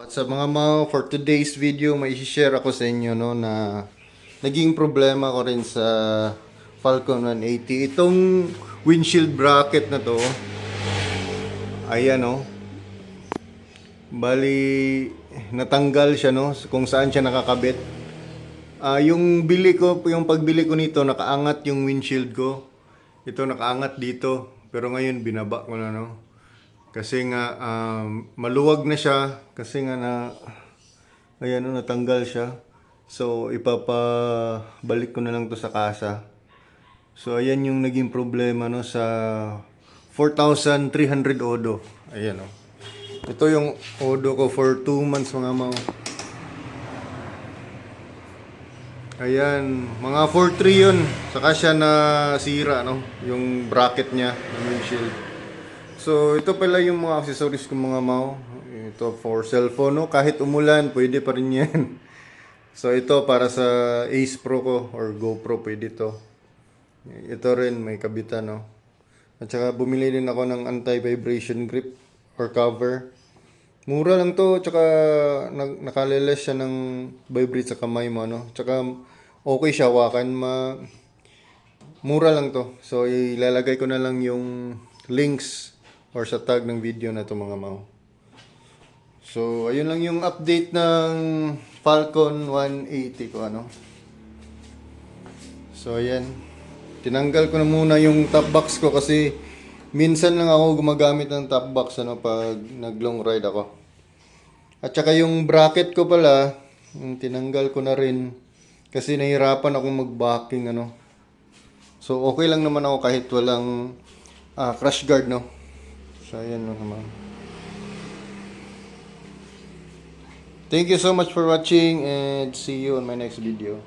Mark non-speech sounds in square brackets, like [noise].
At sa mga mga for today's video, may share ako sa inyo no na naging problema ko rin sa Falcon 180. Itong windshield bracket na to, ayan no. Bali natanggal siya no kung saan siya nakakabit. Ah, yung bili ko, yung pagbili ko nito, nakaangat yung windshield ko. Ito nakaangat dito, pero ngayon binaba ko na no. Kasi nga um, maluwag na siya kasi nga na ayan no, natanggal siya. So ipapabalik ko na lang to sa kasa. So ayan yung naging problema no sa 4,300 odo. Ayan no. Ito yung odo ko for 2 months mga mau. Ayan, mga 4-3 yun. Saka siya na sira, no? Yung bracket niya, ng windshield. So, ito pala yung mga accessories ko mga mau. Ito for cellphone, no? Kahit umulan, pwede pa rin yan. [laughs] So, ito para sa Ace Pro ko or GoPro, pwede to. Ito rin, may kabitan, no? At saka bumili din ako ng anti-vibration grip or cover. Mura lang to, tsaka nag, nakaliles siya ng vibrate sa kamay mo, no? Tsaka okay siya, wakan, ma... Mura lang to. So, ilalagay ko na lang yung links or sa tag ng video na to mga mau. So, ayun lang yung update ng Falcon 180 ko, ano? So, ayan. Tinanggal ko na muna yung top box ko kasi minsan lang ako gumagamit ng top box ano, pag nag-long ride ako. At saka yung bracket ko pala, yung tinanggal ko na rin kasi nahirapan akong mag-backing ano. So okay lang naman ako kahit walang ah, crash guard no. So ayan no naman. Thank you so much for watching and see you on my next video.